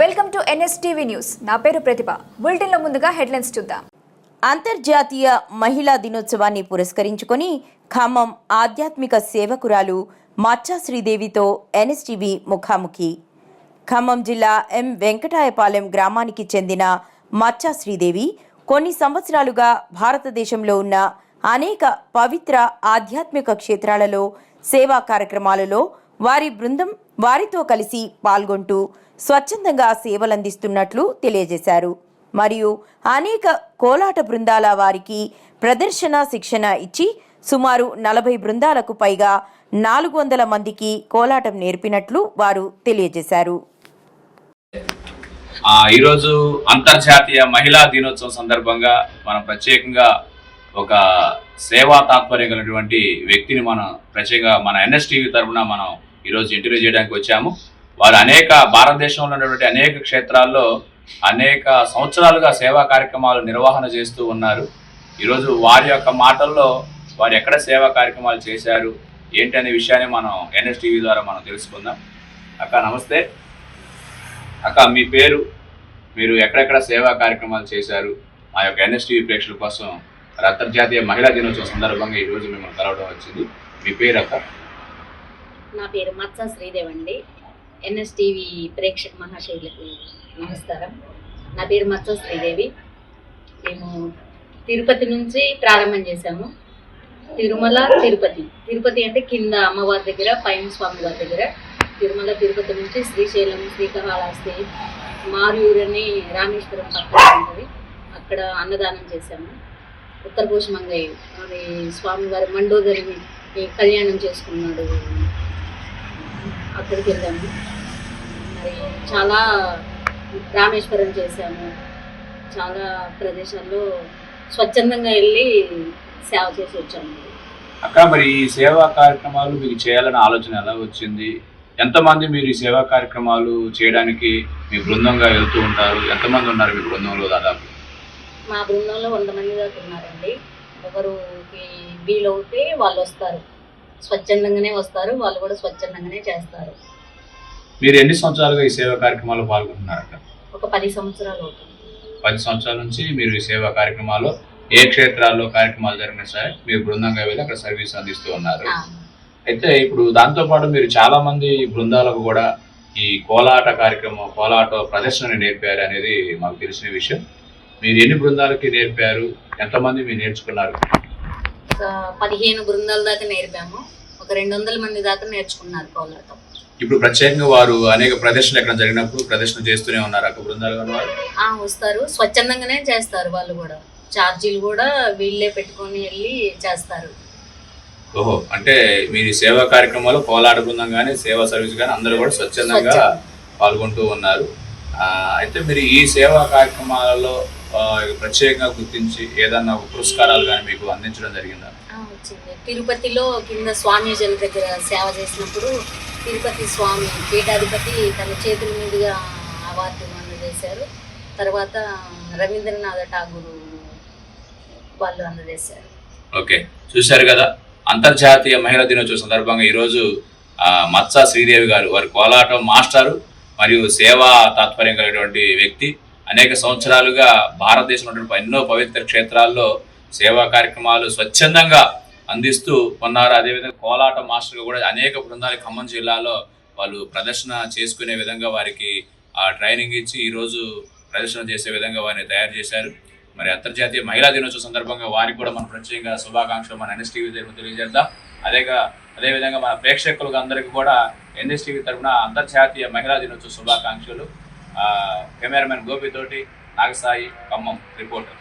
Welcome to NSTV news. నా పేరు ప్రతిభ. బులెటిన్లో ముందుగా హెడ్లైన్స్ చూద్దాం. అంతర్జాతీయ మహిళా దినోత్సవాన్ని పురస్కరించుకొని ఖమ్మం ఆధ్యాత్మిక సేవకురాలు మచ్చా శ్రీదేవితో ఎన్ఎస్టీవీ ముఖాముఖి. ఖమ్మం జిల్లా ఎం వెంకటాయపాలెం గ్రామానికి చెందిన మచ్చా శ్రీదేవి కొన్ని సంవత్సరాలుగా భారతదేశంలో ఉన్న అనేక పవిత్ర ఆధ్యాత్మిక క్షేత్రాలలో సేవా కార్యక్రమాలలో వారి బృందం వారితో కలిసి పాల్గొంటూ స్వచ్ఛందంగా సేవలందిస్తున్నట్లు తెలియజేశారు. మరియు అనేక కోలాట బృందాల వారికి ప్రదర్శన శిక్షణ ఇచ్చి సుమారు నలభై బృందాలకు పైగా నాలుగు వందల మందికి కోలాటం నేర్పినట్లు వారు తెలియజేశారు. ఆ, ఈరోజు అంతర్జాతీయ మహిళా దినోత్సవం సందర్భంగా మనం ప్రత్యేకంగా ఒక సేవా తాత్పర్యం కలిగినటువంటి వ్యక్తిని మనం ప్రత్యేకంగా మన ఎన్ఎస్టీవీ తరఫున మనం ఈరోజు ఇంటర్వ్యూ చేయడానికి వచ్చాము. వారు అనేక భారతదేశంలో ఉన్నటువంటి అనేక క్షేత్రాల్లో అనేక సంవత్సరాలుగా సేవా కార్యక్రమాలు నిర్వహణ చేస్తూ ఉన్నారు. ఈరోజు వారి యొక్క మాటల్లో వారు ఎక్కడ సేవా కార్యక్రమాలు చేశారు ఏంటి అనే విషయాన్ని మనం ఎన్ఎస్టీవీ ద్వారా మనం తెలుసుకుందాం. అక్క నమస్తే. అక్క మీ పేరు మీరు ఎక్కడెక్కడ సేవా కార్యక్రమాలు చేశారు? మా యొక్క ఎన్ఎస్టీవీ ప్రేక్షకుల కోసం అంతర్జాతీయ మహిళా దినోత్సవం సందర్భంగా ఈరోజు మిమ్మల్ని కలవడం వచ్చింది. మీ పేరు అక్క? నా పేరు మత్స శ్రీదేవ్ అండి. ఎన్ఎస్టీవీ ప్రేక్షక మహాశైలకు నమస్కారం. నా పేరు మత్స శ్రీదేవి. మేము తిరుపతి నుంచి ప్రారంభం చేశాము. తిరుమల తిరుపతి. తిరుపతి అంటే కింద అమ్మవారి దగ్గర పైన స్వామి వారి దగ్గర. తిరుమల తిరుపతి నుంచి శ్రీశైలం శ్రీకాళహస్తి మారూరు అని రామేశ్వరం పక్కన ఉంటుంది. అక్కడ అన్నదానం చేశాము. ఉత్తర కోశమంగయ్య అది స్వామివారి మండోదరిని కళ్యాణం చేసుకున్నాడు. అక్కడికి వెళ్ళాము. మరి చాలా రామేశ్వరం చేశాము. చాలా ప్రదేశాల్లో స్వచ్ఛందంగా వెళ్ళి సేవ చేసి వచ్చాము. అక్క మరి ఈ సేవా కార్యక్రమాలు మీకు చేయాలనే ఆలోచన ఎలా వచ్చింది? ఎంతమంది మీరు ఈ సేవా కార్యక్రమాలు చేయడానికి మీ బృందంగా వెళ్తూ ఉంటారు? ఎంతమంది ఉన్నారు మీ బృందంలో దాదాపు? మా బృందంలో వంద మంది దాకా ఉన్నారండి. ఎవరికి వీలవుతే వాళ్ళు వస్తారు. స్వచ్ఛందంగానే వస్తారు వాళ్ళు కూడా స్వచ్ఛందంగానే చేస్తారు. మీరు ఎన్ని సంవత్సరాలుగా ఈ సేవా కార్యక్రమాల్లో పాల్గొంటున్నారు అక్క ఒక పది సంవత్సరాలు అవుతుంది. పది సంవత్సరాల నుంచి మీరు ఈ సేవా కార్యక్రమాల్లో ఏ క్షేత్రాల్లో కార్యక్రమాలు జరిగినా సరే మీరు బృందంగా వెళ్ళి అక్కడ సర్వీస్ అందిస్తూ ఉన్నారు. అయితే ఇప్పుడు దాంతో పాటు మీరు చాలా మంది బృందాలకు కూడా ఈ కోలాట కార్యక్రమం కోలాట ప్రదర్శన నేర్పారు అనేది మాకు తెలిసిన విషయం. మీరు ఎన్ని బృందాలకి నేర్పారు? ఎంతమంది మీరు నేర్చుకున్నారు? ఒక పదిహేను బృందాల దాకా నేర్పాము. ఒక రెండు వందల మంది దాకా నేర్చుకున్నారు కోలాటం ఇప్పుడు ప్రత్యేకంగా వారు అనేక ప్రదర్శనలు ఎక్కడ జరిగినప్పుడు ప్రదర్శన చేస్తూనే ఉన్నారు. అక్కడ బృందాలు ఆ, వస్తారు. స్వచ్ఛందంగానే చేస్తారు వాళ్ళు కూడా. ఛార్జీలు కూడా వీళ్ళే పెట్టుకొని వెళ్ళి చేస్తారు. ఓహో అంటే మీరు సేవా కార్యక్రమాలు కోలాట బృందం కానీ సేవా సర్వీస్ కానీ అందరూ కూడా స్వచ్ఛందంగా. పాల్గొంటూ ఉన్నారు. అయితే మీరు ఈ సేవా కార్యక్రమాలలో ప్రత్యేకంగా గుర్తించి ఏదన్నా పురస్కారాలు కానీ మీకు అందించడం జరిగిందా? వచ్చింది. తిరుపతిలో కింద స్వామీజీల దగ్గర సేవ చేసినప్పుడు తిరుపతి స్వామి పీఠాధిపతి తన చేతుల మీదుగా అవార్డు అందజేశారు తర్వాత రవీంద్రనాథ ఠాగూర్ వాళ్ళు అందజేశారు. ఓకే. చూశారు కదా అంతర్జాతీయ మహిళా దినోత్సవ సందర్భంగా ఈరోజు మత్సా శ్రీదేవి గారు వారి కోలాటం మాస్టారు మరియు సేవా తాత్పర్యం కలిగినటువంటి వ్యక్తి. అనేక సంవత్సరాలుగా భారతదేశంలో ఎన్నో పవిత్ర క్షేత్రాల్లో సేవా కార్యక్రమాలు స్వచ్ఛందంగా అందిస్తూ ఉన్నారు. అదేవిధంగా కోలాట మాస్టర్గా కూడా అనేక బృందాలు ఖమ్మం జిల్లాలో వాళ్ళు ప్రదర్శన చేసుకునే విధంగా వారికి ఆ ట్రైనింగ్ ఇచ్చి ఈరోజు ప్రదర్శన చేసే విధంగా వారిని తయారు చేశారు. మరి అంతర్జాతీయ మహిళా దినోత్సవం సందర్భంగా వారికి కూడా మన ప్రత్యేకంగా శుభాకాంక్షలు మన ఎన్ఎస్టీవీ తరఫున తెలియజేద్దాం. అదేగా అదేవిధంగా మన ప్రేక్షకులకు అందరికీ కూడా ఎన్ఎస్టీవీ తరఫున అంతర్జాతీయ మహిళా దినోత్సవ శుభాకాంక్షలు. కెమెరామెన్ గోపితోటి నాగసాయి ఖమ్మం రిపోర్టర్.